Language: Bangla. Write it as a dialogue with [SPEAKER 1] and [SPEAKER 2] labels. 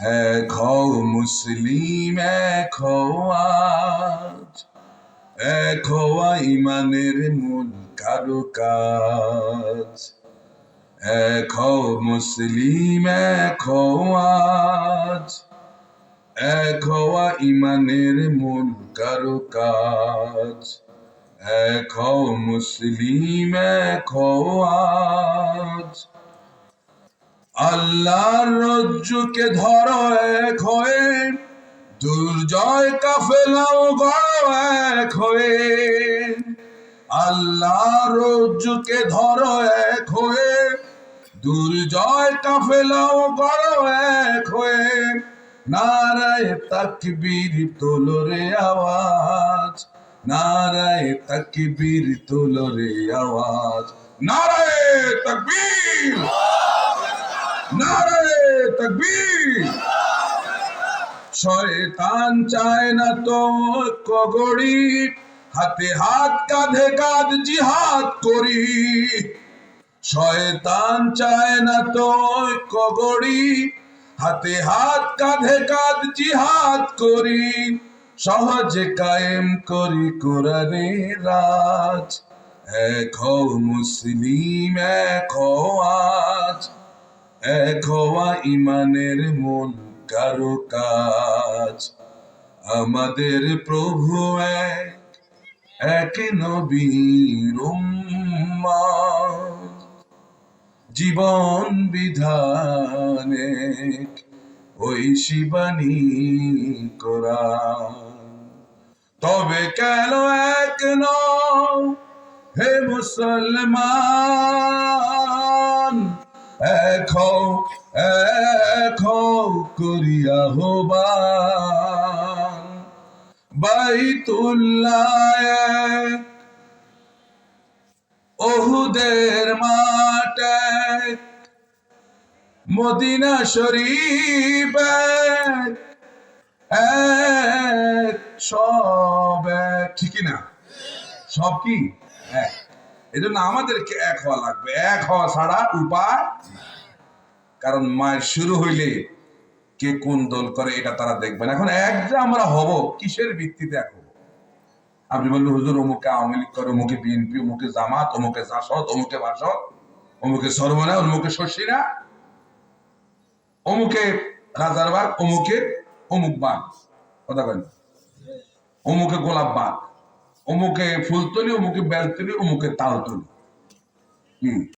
[SPEAKER 1] এক হও মুসলিম এক হও আজ। এক ইমানের মূল কারও কাজ। এক হও মুসলিম এক হও আজ। এক ইমানের মূল কারও কাজ। এক হও মুসলিম এক আজ। আল্লাহর রজ্জুকে ধরো এক হয়ে, দুর্জয় কাফেলাও গড়ো এক হয়ে। আল্লাহর রজ্জুকে ধরো এক হয়ে, দুর্জয় কাফেলাও গড়ো এক হয়ে। নারায় তাকবীর তোলো রে আওয়াজ, নারায় তাকবীর তোলো রে আওয়াজ। নারায় তাকবীর! নারায় তকবীর। শয়তান চায় না তো কগড়ি হাতে হাত কাঁধে কাঁধ জিহাদ করি। শয়তান চায় না তো কগড়ি হাতে হাত কাঁধে কাঁধ জিহাদ করি। সহজে কায়েম করি কোরআনে রাজ। এক মুসলিম, এক আজ। এক হওয়া ইমানের মন কারও কাজ। আমাদের প্রভু এক এক নবীর। জীবন বিধানে ওই শিবানী করা তবে কেন এক নও হে মুসলমান? হও এক করিয়া হবান বাইতুল্লাহ এক, ওহুদের মদিনা শরীফ এক, সব ঠিকই না? সব কি? এক। এই জন্য আমাদেরকে এক হওয়া লাগবে। এক হওয়া ছাড়া উপায় কারণ মায়ের শুরু হইলে কে কোন দল করে এটা তারা দেখবেন এখন এক যে আমরা হব, কিসের ভিত্তিতে এক আপনি বললেন, হুজুর, অমুকে আওয়ামী লীগ করে, অমুকে বিএনপি, অমুকে জামাত, অমুকে জাসদ, অমুকে বাসদ অমুকে সরমনা অমুকে শশীরা, অমুকে রাজারবাগ, অমুকে অমুক বাগ কথা কেন অমুকে গোলাপ বাগ অমুকে ফুলতলি, অমুকে বেলতলি, অমুকে তালতলি। হম